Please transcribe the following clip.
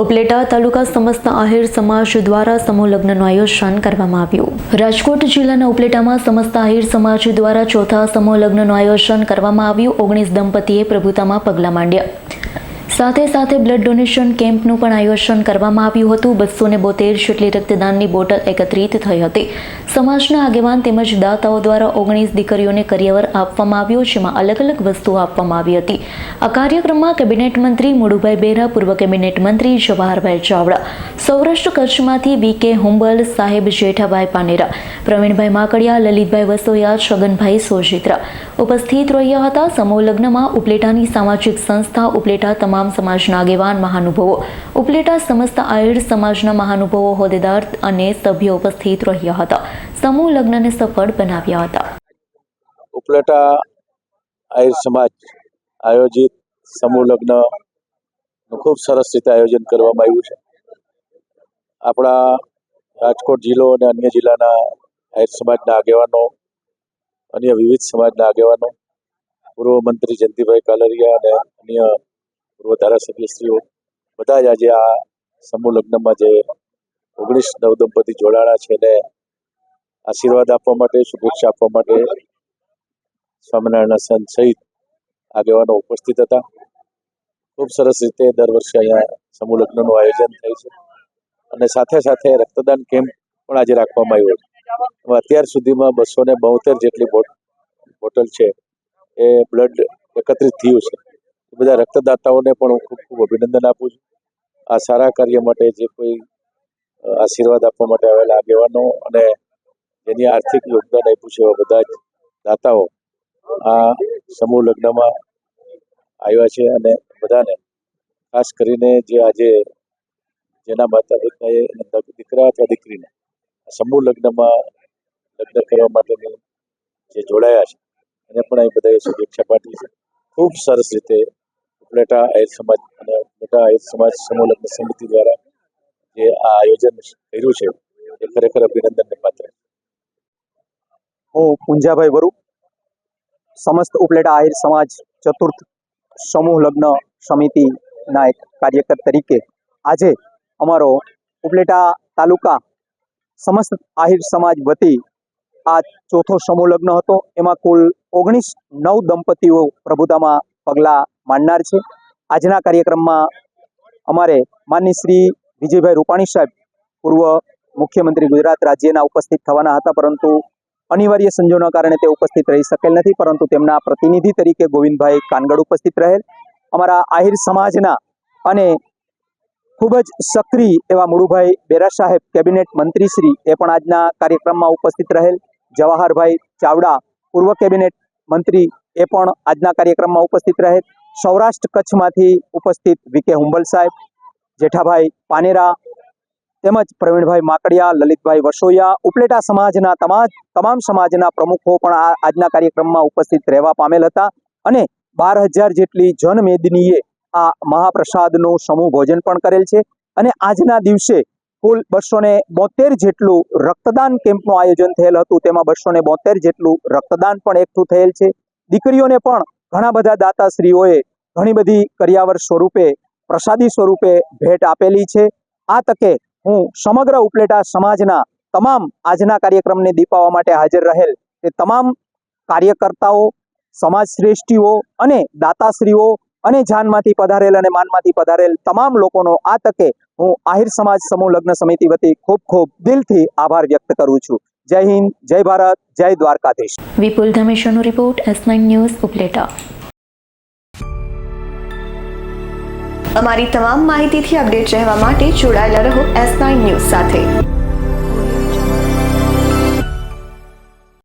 ઉપલેટા તાલુકા સમસ્ત આહિર સમાજ દ્વારા સમૂહ લગ્નનું આયોજન કરવામાં આવ્યું. રાજકોટ જિલ્લાના ઉપલેટામાં સમસ્ત આહિર સમાજ દ્વારા ચોથા સમૂહ લગ્નનું આયોજન કરવામાં આવ્યું. ઓગણીસ દંપતીએ પ્રભુતામાં પગલાં માંડ્યા. સાથે સાથે બ્લડ ડોનેશન કેમ્પનું પણ આયોજન કરવામાં આવ્યું હતું. બસો ને બોતેર જેટલી રક્તદાનની બોટલ એકત્રિત થઈ હતી. સમાજના આગેવાન તેમજ દાતાઓ દ્વારા ઓગણીસ દીકરીઓને કરિયવર આપવામાં આવ્યો, જેમાં અલગ અલગ વસ્તુઓ આપવામાં આવી હતી. આ કાર્યક્રમમાં કેબિનેટ મંત્રી મુડુભાઈ બેરા, પૂર્વ કેબિનેટ મંત્રી જવાહરભાઈ ચાવડા, સૌરાષ્ટ્ર કચ્છમાંથી વી કે હુંબલ, સાહેબ જેઠાભાઈ પાનેરા, પ્રવીણભાઈ માકડિયા, લલિતભાઈ વસોયા, છગનભાઈ સોજિત્રા ઉપસ્થિત રહ્યા હતા. સમૂહ લગ્નમાં ઉપલેટાની સામાજિક સંસ્થા ઉપલેટા તમામ સમાજના આગેવાન મહાનુભવો, ઉપલેટા સમસ્ત આયર સમાજના મહાનુભવો, હોદ્દેદાર અને સભ્યો ઉપસ્થિત રહ્યા હતા. સમૂહ લગ્નને સફળ બનાવ્યા હતા. ઉપલેટા આયર સમાજ આયોજિત સમૂહ લગ્ન ખૂબ સરસ રીતે આયોજન કરવામાં આવ્યું છે. આપણા રાજકોટ જિલ્લો અને અન્ય જિલ્લાના આયર સમાજના આગેવાનો, અન્ય વિવિધ સમાજના આગેવાનો, પૂર્વ મંત્રી જયંતિભાઈ કાલરિયા અને અન્ય પૂર્વ ધારાસભ્યશ્રીઓ બધા જ આજે આ સમૂહ લગ્નમાં જે ઓગણીસ નવ દંપતી જોડાણા છે એને આશીર્વાદ આપવા માટે, શુભેચ્છા આપવા માટે સ્વામિનારાયણ સંત સહિત આગેવાનો ઉપસ્થિત હતા. ખૂબ સરસ રીતે દર વર્ષે અહીંયા સમૂહ લગ્નનું આયોજન થાય છે. અને સાથે સાથે રક્તદાન કેમ્પ પણ આજે રાખવામાં આવ્યો છે. અત્યાર સુધીમાં બસો ને જેટલી બોટ- બોટલ છે, એ બ્લડ એકત્રિત થયું છે. બધા રક્તદાતાઓને પણ હું ખૂબ ખૂબ અભિનંદન આપું છું. આ સારા કાર્ય માટે જે કોઈ આશીર્વાદ આપવા માટે આવેલા આગેવાનો અને એની આર્થિક યોગદાન આપ્યું છે એવા બધા જ દાતાઓ આ સમૂહ લગ્નમાં આવ્યા છે અને બધાને ખાસ કરીને જે આજે જેના માતા પિતાએ દીકરા અથવા દીકરીને સમૂહ લગ્નમાં લગ્ન કરવા માટેની જે જોડાયા છે એને પણ અહીં બધાએ શુભેચ્છા પાઠવી છે. ખૂબ સરસ રીતે ઉપલેટા આહિર સમાજ અને ઉપલેટા આહિર સમાજ સમૂહ સમિતિ દ્વારા જે આ આયોજન કર્યું છે, એ ખરેખર અભિનંદનને પાત્ર હું પુંજાભાઈ વરુ, સમસ્ત ઉપલેટા આહિર સમાજ ચતુર્થ સમૂહ લગ્ન સમિતિના એક કાર્યકર તરીકે આજે અમારો ઉપલેટા તાલુકા સમસ્ત આહિર સમાજ વતી આ ચોથો સમૂહ લગ્ન હતો. એમાં કુલ ઓગણીસ નવ દંપતીઓ પ્રભુતામાં પગલાં માંડનાર છે. આજના કાર્યક્રમમાં અમારે માનની શ્રી વિજયભાઈ રૂપાણી સાહેબ, પૂર્વ મુખ્યમંત્રી ગુજરાત રાજ્યના ઉપસ્થિત થવાના હતા, પરંતુ અનિવાર્ય સંજોગોના કારણે તે ઉપસ્થિત રહી શકેલ નથી, પરંતુ તેમના પ્રતિનિધિ તરીકે ગોવિંદભાઈ કાનગડ ઉપસ્થિત રહેલ. અમારા આહિર સમાજના અને ખૂબ જ સક્રિય એવા મુળુભાઈ બેરા સાહેબ, કેબિનેટ મંત્રીશ્રી એ પણ આજના કાર્યક્રમમાં ઉપસ્થિત રહેલ. જવાહરભાઈ ચાવડા, પૂર્વ કેબિનેટ મંત્રી, એ પણ આજના કાર્યક્રમમાં ઉપસ્થિત રહેલ. સૌરાષ્ટ્ર કચ્છમાંથી ઉપસ્થિત વીકે હુંબલ સાહેબ, જેઠાભાઈ પાનેરા તેમજ પ્રવીણભાઈ માકડિયા, લલિતભાઈ વસોયા, ઉપલેટા સમાજના તમામ તમામ સમાજના પ્રમુખો પણ આ આજના કાર્યક્રમમાં ઉપસ્થિત રહેવા પામેલ હતા અને બાર હજાર જેટલી જનમેદનીએ આ મહાપ્રસાદનું સમૂહ ભોજન પણ કરેલ છે. અને આજના દિવસે કુલ બસો ને બોતેર જેટલું રક્તદાન કેમ્પનું આયોજન થયેલ હતું. તેમાં બસો ને બોતેર જેટલું રક્તદાન પણ એકઠું થયેલ છે. દીકરીઓને પણ ઘણા બધા દાતાશ્રીઓએ ઘણી બધી કર્યાવર સ્વરૂપે, પ્રસાદી સ્વરૂપે ભેટ આપેલી છે. આ તકે હું સમગ્ર ઉપલેટા સમાજના તમામ આજના કાર્યક્રમને દીપાવવા માટે હાજર રહેલ તે તમામ કાર્યકર્તાઓ સમાજ શ્રેષ્ઠીઓ અને દાતાશ્રીઓ અને જાનમાંથી પધારેલ અને માનમાંથી પધારેલ તમામ લોકોનો આ તકે હું આહિર સમાજ સમૂહ લગ્ન સમિતિ વતી ખૂબ ખૂબ દિલથી આભાર વ્યક્ત કરું છું. જય હિન્દ જય ભારત જય Dwarkadhish. Vipul ધમેશાનો report S nine news Upleta. અમારી તમામ માહિતીથી અપડેટ રહેવા માટે જોડાયેલા રહો એસ નાઇન ન્યૂઝ સાથે.